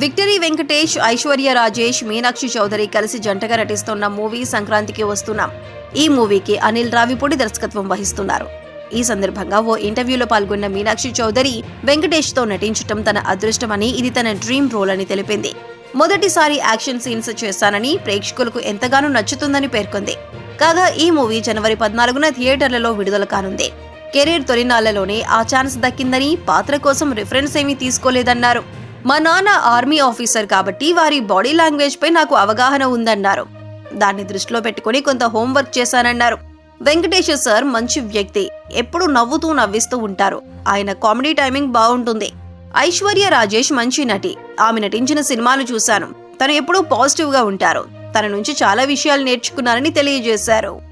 Victory Venkatesh Aishwarya Rajesh Meenakshi Chaudhary కలిసి జంటగా నటిస్తున్న మూవీ సంక్రాంతికి వస్తున్నాం ఈ మూవీకి అనిల్ రావిపూడి దర్శకత్వం వహిస్తున్నారు. ఈ సందర్భంగా ఓ ఇంటర్వ్యూలో పాల్గొన్న మీనాక్షి చౌదరి వెంకటేష్తో నటించటం తన అదృష్టమని ఇది తన డ్రీమ్ రోల్ అని తెలిపింది. మొదటిసారి యాక్షన్ సీన్స్ చేశానని ప్రేక్షకులకు ఎంతగానో నచ్చుతుందని పేర్కొంది. కాగా ఈ మూవీ జనవరి పద్నాలుగున థియేటర్లలో విడుదల కానుంది. కెరీర్ తొలినాళ్ళలోనే ఆ ఛాన్స్ దక్కిందని పాత్ర కోసం రిఫరెన్స్ ఏమీ తీసుకోలేదన్నారు. మా నాన్న ఆర్మీ ఆఫీసర్ కాబట్టి వారి బాడీ లాంగ్వేజ్ పై నాకు అవగాహన ఉందన్నారు. దాన్ని దృష్టిలో పెట్టుకుని కొంత హోంవర్క్ చేశానన్నారు. వెంకటేష్ సార్ మంచి వ్యక్తి. ఎప్పుడు నవ్వుతూ నవ్విస్తూ ఉంటారు. ఆయన కామెడీ టైమింగ్ బాగుంటుంది. ఐశ్వర్య రాజేష్ మంచి నటి. ఆమె నటించిన సినిమాలు చూశాను. తను ఎప్పుడూ పాజిటివ్గా ఉంటారు. తన నుంచి చాలా విషయాలు నేర్చుకున్నారని తెలియజేశారు.